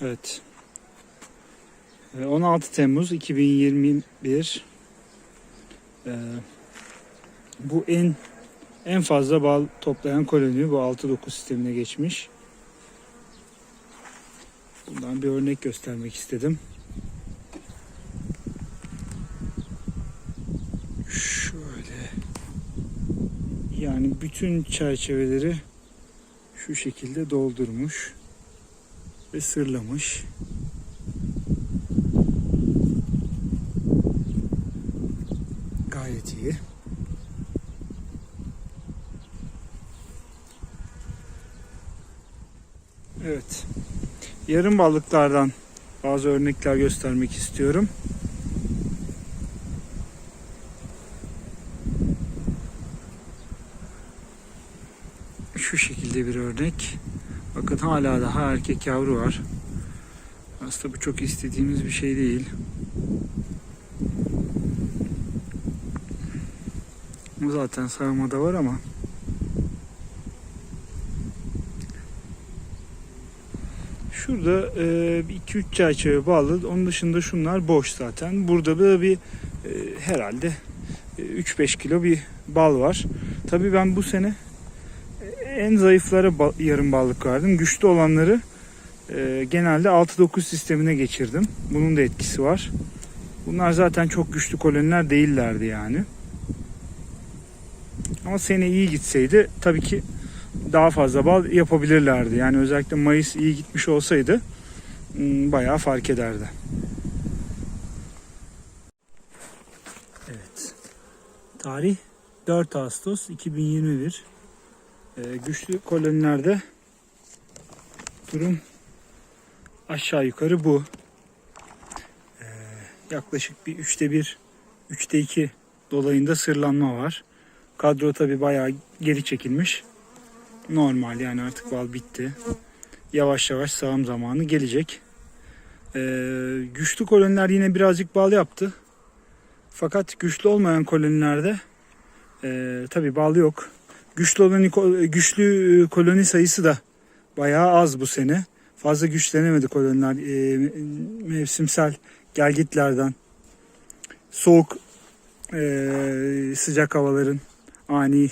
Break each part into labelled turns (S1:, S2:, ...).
S1: Evet. Ee, 16 Temmuz 2021. Ee, bu en en fazla bal toplayan koloni bu 6-9 sistemine geçmiş. Bundan bir örnek göstermek istedim. Şöyle. Yani bütün çerçeveleri şu şekilde doldurmuş ve sırlamış. Gayet iyi. Evet. Yarım balıklardan bazı örnekler göstermek istiyorum. Şu şekilde bir örnek. Bakın hala daha erkek yavru var. Aslında bu çok istediğimiz bir şey değil. Bu zaten sağmada var ama Şurada 2-3 çerçeve bağlı. Onun dışında şunlar boş zaten. Burada da bir e, herhalde e, 3-5 kilo bir bal var. Tabii ben bu sene e, en zayıflara ba- yarım balık verdim. Güçlü olanları e, genelde 6-9 sistemine geçirdim. Bunun da etkisi var. Bunlar zaten çok güçlü koloniler değillerdi yani. Ama sene iyi gitseydi tabii ki daha fazla bal yapabilirlerdi. Yani özellikle Mayıs iyi gitmiş olsaydı hmm, bayağı fark ederdi. Evet. Tarih 4 Ağustos 2021. Ee, güçlü kolonilerde durum aşağı yukarı bu. Ee, yaklaşık bir 3'te 1, 3'te 2 dolayında sırlanma var. Kadro tabi bayağı geri çekilmiş. Normal yani artık bal bitti. Yavaş yavaş sağım zamanı gelecek. Ee, güçlü koloniler yine birazcık bal yaptı. Fakat güçlü olmayan kolonilerde e, tabi bal yok. Güçlü olan güçlü koloni sayısı da bayağı az bu sene. Fazla güçlenemedi koloniler e, mevsimsel gelgitlerden, soğuk e, sıcak havaların ani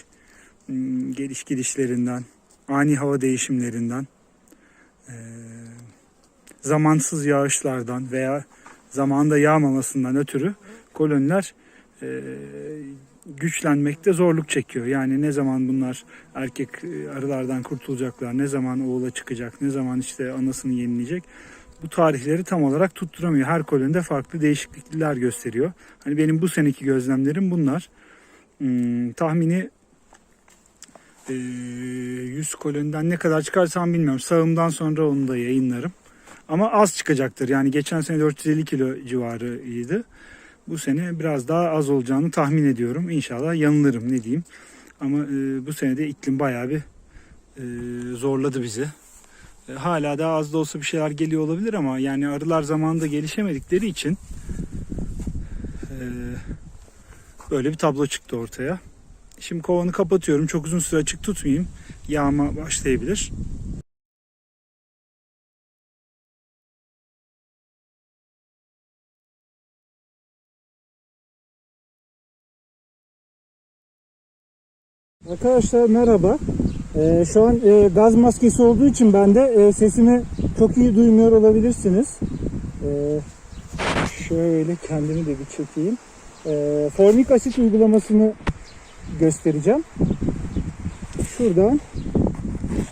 S1: Hmm, geliş gidişlerinden, ani hava değişimlerinden, e, zamansız yağışlardan veya zamanda yağmamasından ötürü koloniler e, güçlenmekte zorluk çekiyor. Yani ne zaman bunlar erkek e, arılardan kurtulacaklar, ne zaman oğula çıkacak, ne zaman işte anasını yenileyecek. Bu tarihleri tam olarak tutturamıyor. Her kolonide farklı değişiklikler gösteriyor. Hani benim bu seneki gözlemlerim bunlar. Hmm, tahmini 100 koloniden ne kadar çıkarsam bilmiyorum. Sağımdan sonra onu da yayınlarım. Ama az çıkacaktır. Yani geçen sene 450 kilo civarıydı. Bu sene biraz daha az olacağını tahmin ediyorum. İnşallah yanılırım ne diyeyim. Ama e, bu sene de iklim bayağı bir e, zorladı bizi. E, hala daha az da olsa bir şeyler geliyor olabilir ama yani arılar zamanında gelişemedikleri için e, böyle bir tablo çıktı ortaya. Şimdi kovanı kapatıyorum. Çok uzun süre açık tutmayayım. Yağma başlayabilir.
S2: Arkadaşlar merhaba. Ee, şu an e, gaz maskesi olduğu için ben de e, sesimi çok iyi duymuyor olabilirsiniz. Ee, şöyle kendimi de bir çekeyim. Ee, formik asit uygulamasını göstereceğim. Şuradan.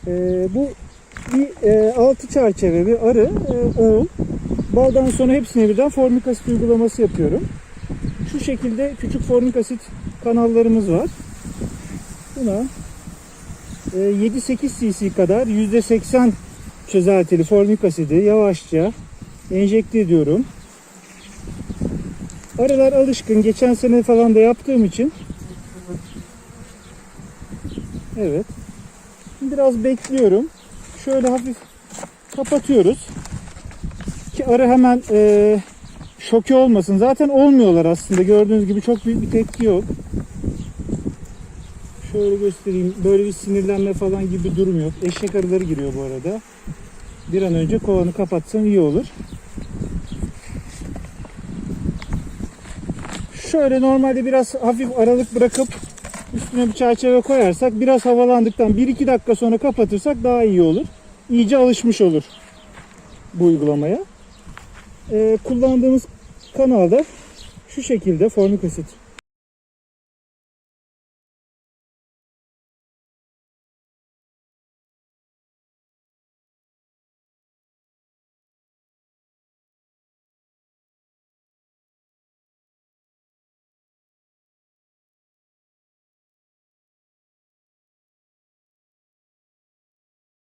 S2: Ee, bu bir e, altı çerçeve bir arı e, oğul. Baldan sonra hepsine birden formik asit uygulaması yapıyorum. Şu şekilde küçük formik asit kanallarımız var. Buna e, 7-8 cc kadar %80 çözeltili formik asidi yavaşça enjekte ediyorum. Arılar alışkın. Geçen sene falan da yaptığım için Evet. Biraz bekliyorum. Şöyle hafif kapatıyoruz. Ki arı hemen e, şoke olmasın. Zaten olmuyorlar aslında. Gördüğünüz gibi çok büyük bir tepki yok. Şöyle göstereyim. Böyle bir sinirlenme falan gibi durum yok. Eşek arıları giriyor bu arada. bir an önce kovanı kapatsam iyi olur. Şöyle normalde biraz hafif aralık bırakıp üstüne bir çerçeve koyarsak biraz havalandıktan 1-2 dakika sonra kapatırsak daha iyi olur. İyice alışmış olur bu uygulamaya. Ee, kullandığımız kanalda şu şekilde formik asit